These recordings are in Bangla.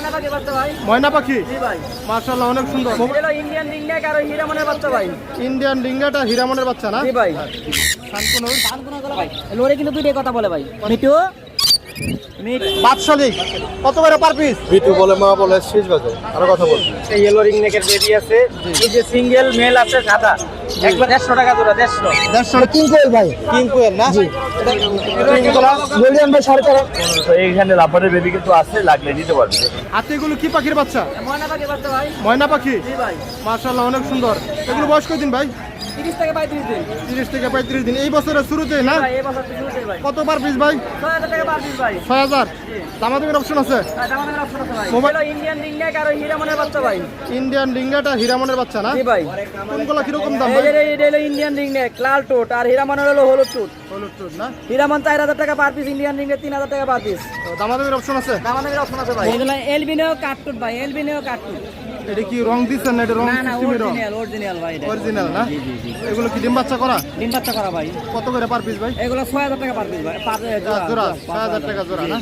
ময়না পাখি বাচ্চা ভাই। ময়না পাখি? জি ভাই। মার্শাল্লাহ অনেক সুন্দর। ইন্ডিয়ান রিংনেক আর হিরামনের বাচ্চা ভাই। ইন্ডিয়ান ডিঙ্গাটা হীরামনের বাচ্চা না? জি ভাই। লোরে কিন্তু দুইটাই কথা বলে ভাই। মিটু কত করে পার পিস বিটু বলে মা বলে শেষ বাজে আরও কথা বল ইয়েলো রিং নেকের বেবি আছে। এই যে সিঙ্গেল মেল আছে সাদা। একবার দেড়শো টাকা জোড়া দেড়শো। দেড়শো কিং কোয়েল ভাই। কিং কোয়েল না? গোল্ডিয়ান ভাই সাড়ে চার। তো এইখানে লাফারের বেবি কিন্তু আছে লাগলে দিতে পারবে। এগুলো কি পাখির বাচ্চা? ময়না পাখি বাচ্চা ভাই। ময়না পাখি? ভাই। মার্শাল্লাহ অনেক সুন্দর। এগুলো বয়স কদিন ভাই? তিরিশ থেকে পঁয়ত্রিশ দিন। তিরিশ থেকে পঁয়ত্রিশ দিন। এই বছরের শুরুতে না? ভাই এই বছর থেকে শুরুতে ভাই। কত পার পিস ভাই? ছয় হাজার টাকা পার পিস ভাই। ছয় হাজার? অপশন আছে? দামাদামের ভাই। মোবাইল- ইন্ডিয়ান রিংনেক আর হিরামনের বাচ্চা ভাই? ইন্ডিয়ান ডিঙ্গাটা হীরামনের বাচ্চা না? জি ভাই। কোনগুলো কীরকম দাম এই ভাই? যে এটা হলো ইন্ডিয়ান লাল টোট আর হিরামনের হলো হলুদ টোট। হলুদ টুট না? হিরামন চার হাজার টাকা পার পিস ইন্ডিয়ান তিন হাজার টাকা পার পিস। তো অপশন আছে? দামাদামের অপশন আছে ভাই। এগুলো এলবিনো কাটটুট ভাই এলবিনো কাটটুট এটা কি রং দিচ্ছেন না এটা রং না রং? অরিজিনাল ভাই অরিজিনাল না? এগুলো কি ডিম বাচ্চা করা? ডিম বাচ্চা করা ভাই। কত করে পার পিস ভাই? এগুলো ছয় হাজার টাকা পার পিস ভাই। পার জোড়া ছয় হাজার টাকা জোড়া না?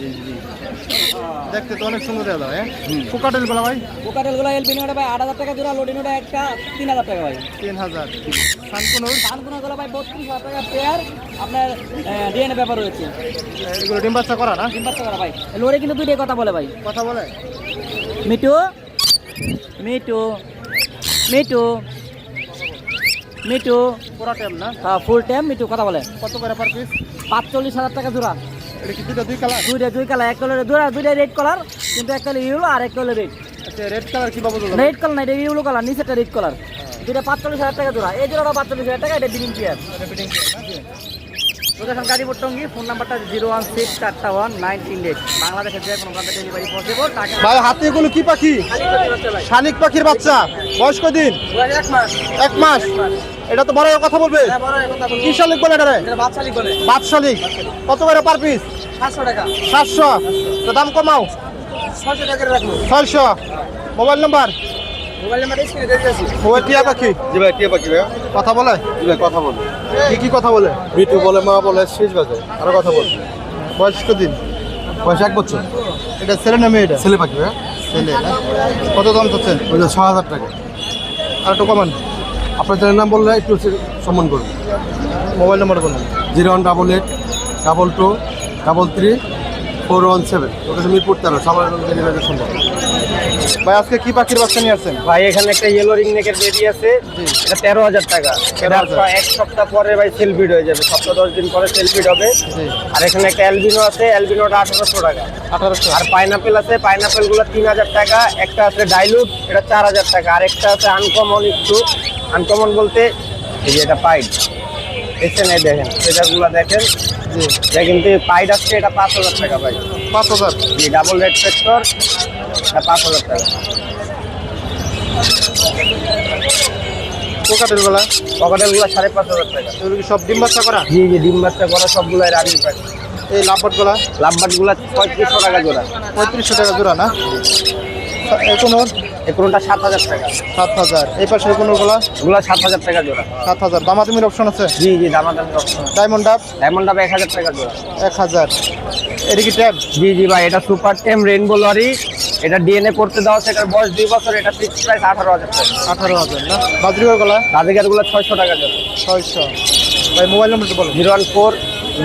দেখতে তো অনেক সুন্দর যায় হ্যাঁ? পোকাটেলগুলো ভাই? পোকাটেলগুলো এলবিনোটা ভাই আট হাজার টাকা জোড়া লোডিনোটা একটা তিন হাজার টাকা ভাই। তিন হাজার। শানকুনুর ধানগুলো গুলো ভাই বত্রিশ হাজার টাকা পেয়ার আপনার ডিএনএ ব্যাপার রয়েছে। এগুলো ডিম বাচ্চা করা না? ডিম বাচ্চা করা ভাই। লোরে কিন্তু দুইটাই কথা বলে ভাই। কথা বলে? মিটু মিটু মিটু মিটু পুরা টাইম না? হ্যাঁ ফুল টাইম মিটু কথা বলে। কত করে পার পিস পাঁচচল্লিশ হাজার টাকা জোড়া। এটা কি দুটো দুই কালার দুইটা দুই কালার এক কালার দুইটা দুইটা রেড কালার কিন্তু ইউলো আর রেড আচ্ছা রেড কালার কি বাবু রেড কালার না এটা ইউলো কালার নিচেটা রেড কালার দুইটা পাঁচচল্লিশ হাজার টাকা জোড়া। এই জোড়াটা পাঁচচল্লিশ হাজার টাকা এটা billing pair location Gazipur Tongi phone নাম্বারটা জিরো ওয়ান সিক্স চারটা ওয়ান নাইন তিন এইট। বাংলাদেশের যে কোনো প্রান্তে ডেলিভারি পসিবল ভাই হাতে এগুলো কি পাখি? শালিক পাখির বাচ্চা। বয়স কদিন? এক মাস। এক মাস এটা তো বড় কথা বলবে। কি শালিক বলে এটা বাদ শালিক কত করে পার পিস সাতশো টাকা। সাতশো। তো দাম কমাও। ছয়শো। Mobile number? টিয়া পাখি? জি ভাই টিয়া পাখি ভাই কথা বলে? জি ভাই কথা বল। কি কি কথা বলে? বিটু বলে মা বলে শেষ বাজে। আরও কথা বল। বয়স কদিন পয়সা এক বছর। এটা ছেলে না মেয়ে এটা? ছেলে পাখি ভাই ছেলে। কত দাম চাচ্ছেন? ওই যে ছ হাজার টাকা। আর একটু কমান। আপনার নাম বললে একটু সম্মান করুন। মোবাইল নাম্বার বলুন। Zero one double eight double two double three four one seven. ওটা মিরপুর তেরো সবার ডেলিভারি সম্ভব। ভাই আজকে কি পাখির বাচ্চা নিয়ে আসছেন? ভাই এখানে একটা ইয়েলো রিং নেকের বেবি আছে। এটা তেরো হাজার টাকা। এক সপ্তাহ পরে ভাই সেল ফিড হয়ে যাবে। সপ্তাহ দশ দিন পরে সেল ফিড হবে আর এখানে একটা অ্যালবিনো আছে। অ্যালবিনোটা আঠারোশো টাকা। আঠারোশো। আর পাইনাপেল আছে। পাইনাপেলগুলো তিন হাজার টাকা। একটা আছে ডাইলুট এটা চার হাজার টাকা। আর একটা আছে আনকমন একটু। আনকমন বলতে এই যে এটা পাইড এই দেখেন। সেটাগুলো দেখেন। এটা কিন্তু পাইড আসছে এটা পাঁচ হাজার টাকা ভাই। পাঁচ হাজার? জি ডাবল রেড ফ্যাক্টর এটা পাঁচ হাজার টাকা। পোকাটেল গলা সাড়ে পাঁচ হাজার টাকা। এগুলো কি সব ডিম বাচ্চা করা? জি জি ডিম বাচ্চা করা সবগুলো রানিং পাখি এই লাভবাট গলা পঁয়ত্রিশশো টাকা জোড়া। পঁয়ত্রিশশো টাকা জোড়া না? এই কোনটা সাত হাজার টাকা। সাত হাজার। এই পাশে কোনো গলা সাত হাজার টাকা জোড়া। সাত হাজার। দামাদামির অপশন আছে? জি জি দামাদামি অপশন ডায়মন্ড ডাব ডায়মন্ড ডাব এক হাজার টাকা জোড়া। এক হাজার। এটা কি ট্যাব জি জি ভাই এটা সুপার টেম রেইনবো লরি এটা ডিএনএ করতে দেওয়া আছে এটার বয়স দুই বছর এটা ফিক্স প্রাইস আঠারো হাজার টাকা। আঠারো হাজার না? বাজরিগর গলা ছয়শো টাকা জোড়া। ছয়শো। ভাই মোবাইল নাম্বারটা বলো। Zero one four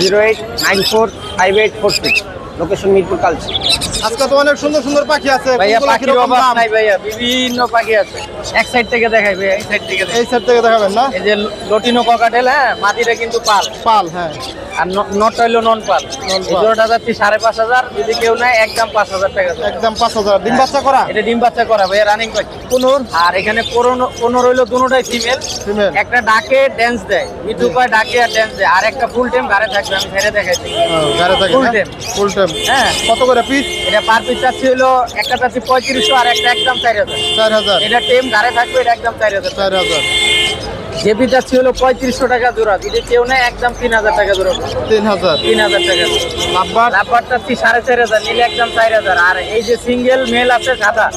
zero eight nine four five eight four six. Location Mirpur Kalshi. আজকে তো অনেক সুন্দর সুন্দর পাখি আছে ভাইয়া পাখির অভাব নাই ভাইয়া বিভিন্ন পাখি আছে। এক সাইড থেকে দেখাই ভাইয়া এই সাইড থেকে এই সাইড থেকে দেখাবেন না? এই যে লটিনো ককাটেল হ্যাঁ মাটিটা কিন্তু পাল। পাল হ্যাঁ। আর নট হইল নন পাল। জোড়াটা যাচ্ছি সাড়ে পাঁচ হাজার যদি কেউ নেয় একদম পাঁচ হাজার টাকা। একদম পাঁচ হাজার। ডিম বাচ্চা করা? এটা ডিম বাচ্চা করা ভাইয়া রানিং পাখি। কোনোর? আর এখানে পনেরো পনেরো হইল দুটোটাই ফিমেল ফিমেল একটা ডাকে ড্যান্স দেয়। মিঠু কয় ডাকে আর ড্যান্স দেয়। আর একটা ফুল টাইম ঘরে থাকবে আমি ছেড়ে দেখাইছি। গাড়ি থাকে Full time. ফুল টাইম হ্যাঁ। কত করে পিস এটা পার পিস চাচ্ছি হলো একটা চাচ্ছি পঁয়ত্রিশশো আর একটা একদম চার হাজার। চার হাজার। এটা টেম ধারে থাকবে এটা একদম চার হাজার। চার হাজার। জেপি চাচ্ছি হলো পঁয়ত্রিশশো টাকা জোড়া। যদি কেউ নেয় একদম তিন হাজার টাকা জোড়া। তিন হাজার। তিন হাজার টাকা লাভবার? লাভবার চাচ্ছি সাড়ে চার হাজার নিলে একদম চার হাজার। আর এই যে সিঙ্গেল মেল আছে সাদা।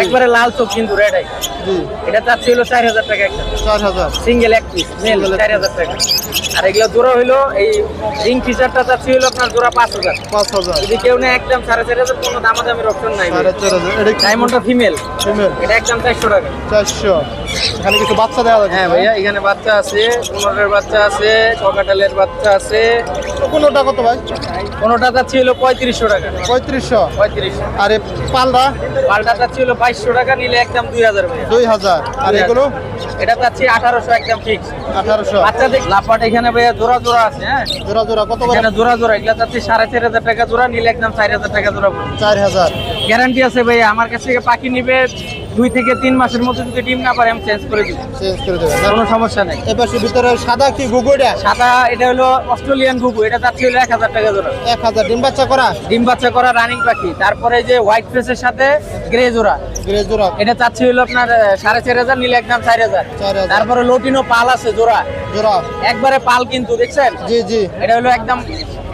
একবারে লাল চোখ কিন্তু রেড আই জি। এটা চাচ্ছি হলো চার হাজার টাকা একটা। চার হাজার। সিঙ্গেল এক পিস মেল চার হাজার টাকা। আর এগুলো জোড়া হইল এই রিং ফিচারটা চাচ্ছি হলো আপনার জোড়া পাঁচ হাজার। পাঁচ হাজার। যদি কেউ নেয় একদম সাড়ে চার হাজার কোনো দামাদামির অপশন নাই। সাড়ে চার হাজার। এটা ডায়মন্ডটা ফিমেল ফিমেল এটা একদম চারশো টাকা। চারশো। এখানে কিছু বাচ্চা দেওয়া যাচ্ছে হ্যাঁ ভাইয়া এখানে বাচ্চা আছে কোনোটার বাচ্চা আছে ককাটালের বাচ্চা আছে। কোনোটা কত ভাই? কোনোটা চাচ্ছি হলো পঁয়ত্রিশশো টাকা। পঁয়ত্রিশশো। পঁয়ত্রিশশো। আরে পালটা? পাল্টা চাচ্ছি হলো বাইশশো টাকা নিলে একদম দুই হাজার দুই হাজার। আর এগুলো? এটা চাচ্ছি আঠারোশো একদম ফিক্স আঠারোশো। আচ্ছা দেখ লাফাট এখানে ভাইয়া জোড়া জোড়া আছে হ্যাঁ? জোড়া জোড়া কত এখানে জোড়া জোড়া এগুলো চাচ্ছি সাড়ে চার হাজার টাকা জোড়া নিলে একদম চার হাজার টাকা জোড়া। চার হাজার। গ্যারান্টি আছে ভাইয়া আমার কাছ থেকে পাখি নিবে দুই থেকে তিন মাসের মধ্যে যদি ডিম না পারে আমি চেঞ্জ করে দিব। চেঞ্জ করে দেবেন কোনো সমস্যা নেই। সে ভিতরে সাদা কি গুগুটা সাদা এটা হলো অস্ট্রেলিয়ান গুগু এটা চাচ্ছি হলো এক হাজার টাকা জোড়া। এক হাজার ডিম বাচ্চা করা? ডিম বাচ্চা করা রানিং পাখি। তারপরে যে হোয়াইট ফেসের সাথে গ্রে জোড়া। গ্রে জোড়া। এটা চাচ্ছি হলো আপনার সাড়ে চার হাজার নিলে একদম চার হাজার। চার হাজার। তারপরে লোটিনো পাল আছে জোড়া। জোড়া। একবারে পাল কিন্তু দেখছেন? জি জি। এটা হলো একদম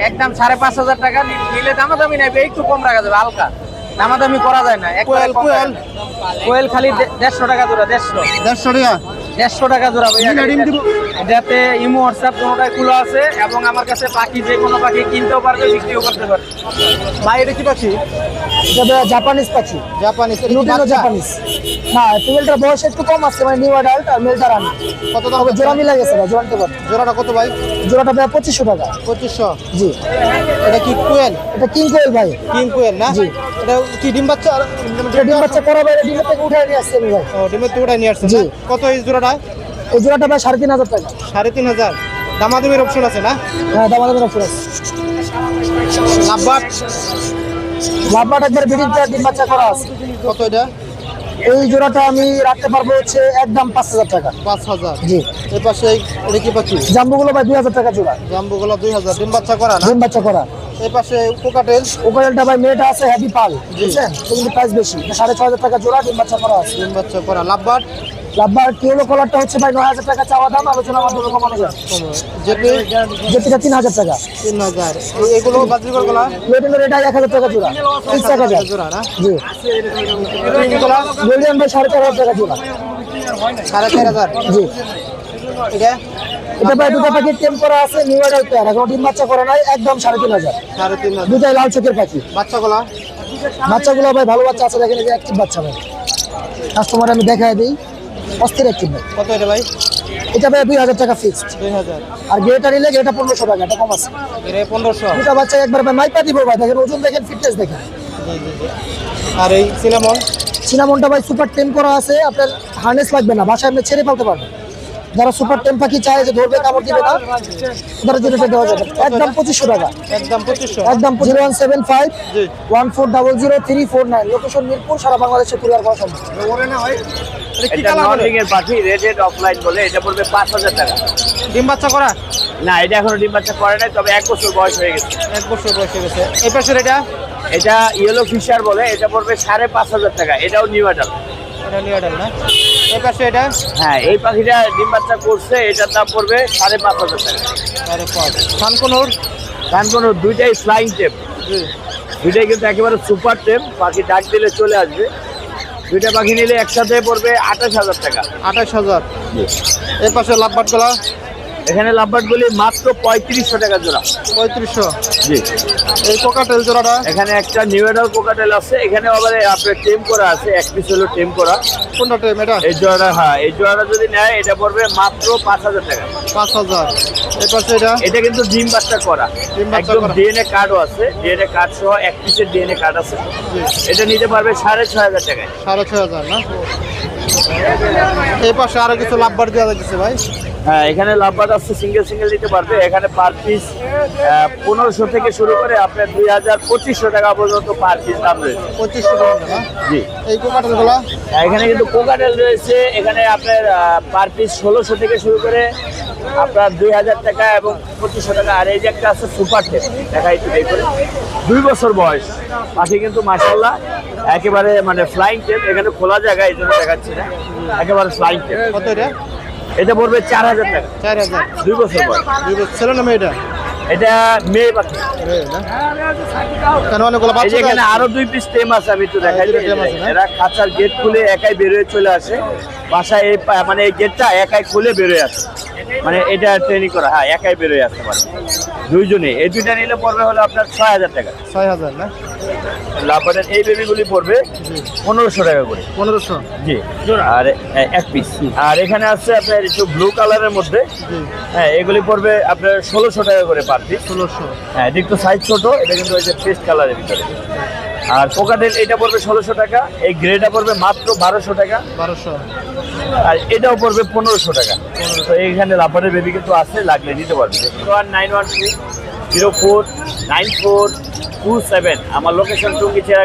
একদম সাড়ে পাঁচ হাজার টাকা নিলে দামাদামি নেবে একটু কম রাখা যাবে হালকা। দামাদামি করা যায় না। কোয়েল, কোয়েল। কোয়েল খালি দেড়শো টাকা জোড়া দেড়শো। দেড়শো টাকা? দেড়শো টাকা জোড়া ভাইয়া। এটাতে ইমো হোয়াটসঅ্যাপ কোনোটাই খোলা আছে এবং আমার কাছে পাখি যে কোনো পাখি কিনতেও পারবে বিক্রিও করতে পারবে। ভাই এটা কি পাখি? এটা জাপানিজ পাখি। জাপানিজ লুটিনো জাপানিজ না ফিমেলটার বয়স একটু কম আছে মানে নিউ অ্যাডাল্ট আর মেলটা রানি। কত দাম জোড়া মিলা গেছে জোড়াতে পারে জোড়াটা কত ভাই? জোড়াটা প্রায় পঁচিশশো টাকা। পঁচিশশো? জি। এটা কি কোয়েল? এটা কিং কোয়েল ভাই। কিং কোয়েল না? জি। এটা কি ডিম বাচ্চা? ডিম বাচ্চা করা ডিমের থেকে উঠে নিয়ে আসছে আমি ভাই। ও ডিমের টুকরা নিয়ে আসছেন জি। কত এই জোড়াটা এই জোড়াটা প্রায় সাড়ে তিন হাজার টাকা। সাড়ে তিন হাজার। দামাদামির অপশন আছে না? হ্যাঁ দাম দামের অফার আছে। লাভবাট? লাভবাট একবার বিডিং ডিম বাচ্চা করা আছে। কত এটা? এই জোড়াটা আমি রাখতে পারব হচ্ছে একদম পাঁচ হাজার টাকা। পাঁচ হাজার। জি। এই পাশে এটা কি পাখি? জাম্বুগুলো ভাই দুই হাজার টাকা জোড়া। জাম্বুগুলো দুই হাজার। ডিম বাচ্চা করা ডিম বাচ্চা করা। এই পাশে কোকাটেল? ভাই মেয়েটা আছে হ্যাপি পাল বুঝছেন? কিন্তু প্রাইস বেশি। সাড়ে ছয় হাজার টাকা জোড়া ডিম বাচ্চা করা আছে। ডিম বাচ্চা করা। লাভবাট? লাভবার কিলো কলারটা হচ্ছে ভাই নয় হাজার টাকা চাওয়া দাম আলোচনা মাধ্যমে কমানো যায় তিন হাজার টাকা। তিন হাজার। এগুলো গুলা? লোডিনের এটা এক হাজার টাকা জোড়া। তিরিশ হাজার জোড়া। না? জি। এগুলা গোল্ডিয়ান ভাই সাড়ে চার হাজার টাকা জোড়া। সাড়ে চার হাজার? জি। এটা? এটা ভাই দুটো পাখি টেম করা আছে নিউ এডাল পেয়ার এখন ডিম বাচ্চা করা নাই একদম সাড়ে তিন হাজার। সাড়ে তিন হাজার। দুটাই লাল চোখের পাখি। বাচ্চাগুলা বাচ্চাগুলো ভাই ভালো বাচ্চা আছে দেখেন যে বাচ্চা ভাই। কাস্টমার আমি দেখাই দিই। অস্থির কত এটা ভাই? এটা ভাই দুই হাজার টাকা ফিক্সড দুই হাজার। আর গেটা নিলে গেটা পনেরোশো টাকা এটা কম আছে। পনেরোশো। দুটা বাচ্চা একবার ভাই মাইপা দিব ভাই দেখেন ওজন দেখেন ফিটনেস দেখেন। আর এই সিনামন সিনামনটা ভাই সুপার টেন করা আছে আপনার হার্নেস লাগবে না বাসায় আপনি ছেড়ে ফেলতে পারবেন। যারা সুপার টেন পাখি চায় যে ধরবে কামড় দিবে না তারা যেটা দেওয়া যাবে। একদম পঁচিশশো টাকা। একদম পঁচিশশো। একদম zero one seven five one four double zero three four nine. Location Mirpur সারা বাংলাদেশে কুরিয়ার করা সম্ভব। এটা এর পাখি অফলাইন বলে পড়বে পাঁচ হাজার টাকা। ডিম বাচ্চা করা? না এটা এখনও ডিম বাচ্চা করে নাই তবে এক বছর বয়স হয়ে গেছে। এক বছর বয়স হয়ে গেছে। এই পাশের এটা? এটা ইয়েলো ফিশার বলে এটা পড়বে সাড়ে পাঁচ হাজার টাকা এটাও নিউ অ্যাডাল এটা লিয়াডাল না? এই পাশে এটা? হ্যাঁ এই পাখিটা ডিম বাচ্চা করছে এটার দাম পড়বে সাড়ে পাঁচ হাজার টাকা। আরে পাঁচ। দুইটাই ফ্লাইং টেপ দুইটাই কিন্তু একেবারে সুপার টেপ পাখি ডাক দিলে চলে আসবে। দুইটা পাখি নিলে একসাথে পড়বে আঠাশ হাজার টাকা। আঠাশ হাজার। এর পাশে লাভবাটগুলা? এখানে লাভবার্ডগুলি মাত্র পঁয়ত্রিশশো টাকা জোড়া। পঁয়ত্রিশশো। জি। এই কোকাটেল জোড়াটা? এখানে একটা নিউ এডাল কোকাটেল আছে এখানে আবার আপনার টেম করা আছে এক পিস হলো টেম করা। কোনটা টাইম এটা? এই জোড়াটা হ্যাঁ এই জোড়াটা যদি নেয় এটা পড়বে মাত্র পাঁচ হাজার টাকা। পাঁচ হাজার। এটা? এটা কিন্তু ডিম বাচ্চা করা। একদম। ডিএনএ কার্ডও আছে ডিএনএ কার্ড সহ এক পিসের ডিএনএ কার্ড আছে। এটা নিতে পারবে সাড়ে ছয় হাজার টাকায়। সাড়ে ছয় হাজার না? এই পাশে আরও কিছু লাভবার দেওয়া যাচ্ছে ভাই। হ্যাঁ এখানে লাভবাদ আছে সিঙ্গেল সিঙ্গেল নিতে পারবে। এখানে পার পিস পনেরোশো থেকে শুরু করে আপনার দুই হাজার পঁচিশশো টাকা পর্যন্ত পার পিস দাম রয়েছে। পঁচিশশো টাকা জি। এই কোকাটেলগুলা? আর এখানে কিন্তু কোকাটেল রয়েছে। এখানে আপনার পার পিস ষোলোশো থেকে শুরু করে আপনার দুই হাজার টাকা এবং পঁচিশশো টাকা। আর এই যে একটা আছে সুপার টেপ দেখা একটু বের করে দুই বছর বয়স। পাখি কিন্তু মাসাল্লাহ একেবারে মানে ফ্লাইং টেপ এখানে খোলা জায়গা এই জন্য দেখাচ্ছি না। একেবারে ফ্লাইং টেপ কত এটা? এটা পড়বে চার হাজার টাকা। চার হাজার। দুই বছর পর দুই বছর। ছেলে না মেয়েটা এটা মেয়ে পাখি। এখানে আরও দুই পিস টেম আছে আমি একটু দেখাই আছে না? এরা খাঁচার গেট খুলে একাই বেরোয় চলে আসে। বাসায় এই মানে এই গেটটা একাই খুলে বেরোয় আসে। মানে এটা ট্রেনিং করা। হ্যাঁ একাই বেরোয় আসতে পারে। দুইজনে। এই দুইটা নিলে পড়বে হলো আপনার ছয় হাজার টাকা। ছয় হাজার না? লাভবারের এই বেবিগুলি পড়বে পনেরোশো টাকা করে। পনেরোশো? জি। আর এক পিস আর এখানে আছে আপনার একটু ব্লু কালারের মধ্যে। হ্যাঁ এগুলি পড়বে আপনার ষোলোশো টাকা করে পার পিস ষোলোশো। হ্যাঁ এটা একটু সাইজ ছোট এটা কিন্তু ওই যে পেস্ট কালারের ভিতরে। আর পোকাটেল এটা পড়বে ষোলোশো টাকা। এই গ্রেটা পড়বে মাত্র বারোশো টাকা। বারোশো। আর এটাও পড়বে পনেরোশো টাকা। তো এইখানে রাবারের বেবি কিন্তু আছে লাগলে নিতে পারবে। One nine one two zero four nine four two seven. আমার লোকেশন টুঙ্গি চেরা